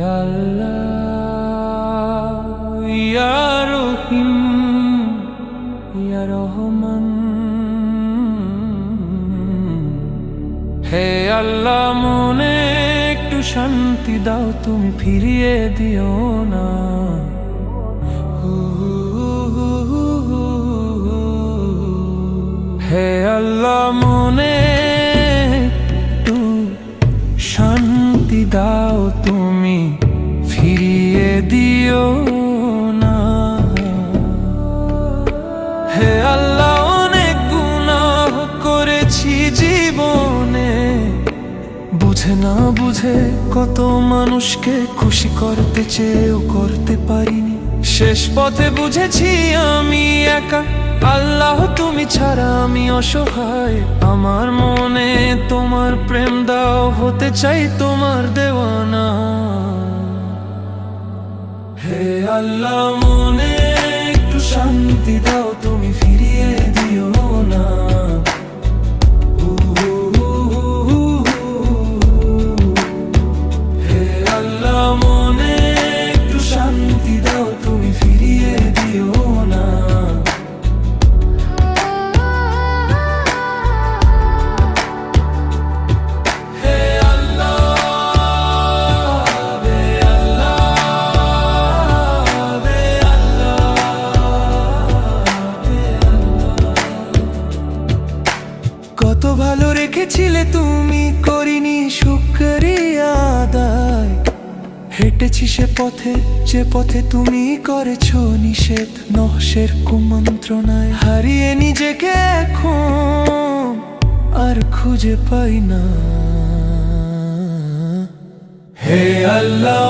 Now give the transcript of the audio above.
হে মনে একটু শান্তি দাও তুমি ফিরিয়ে দিও না। হে আল্লাহ মনে দাও তুমি, ফিরিয়ে দিও না। হে আল্লাহ, অনেক গুনাহ করেছি জীবনে। বুঝে না বুঝে কত মানুষকে খুশি করতে চেয়েও করতে পারিনি। শেষ পথে বুঝেছি আমি একা। আল্লাহ তুমি ছাড়া আমি অসহায়। আমার মনে তোমার প্রেম দাও, হতে চাই তোমার দেওয়ানা। হে আল্লাহ, মনে একটু শান্তি দাও তুমি। রেখেছিলে তুমি করিনি শুক্রিয়া আদায়। হেঁটেছি সে পথে, যে পথে তুমি করেছ নিষেধ। নহসের কুমন্ত্রণায় হারিয়ে নিজেকে এখন আর খুঁজে পাই না। হে আল্লাহ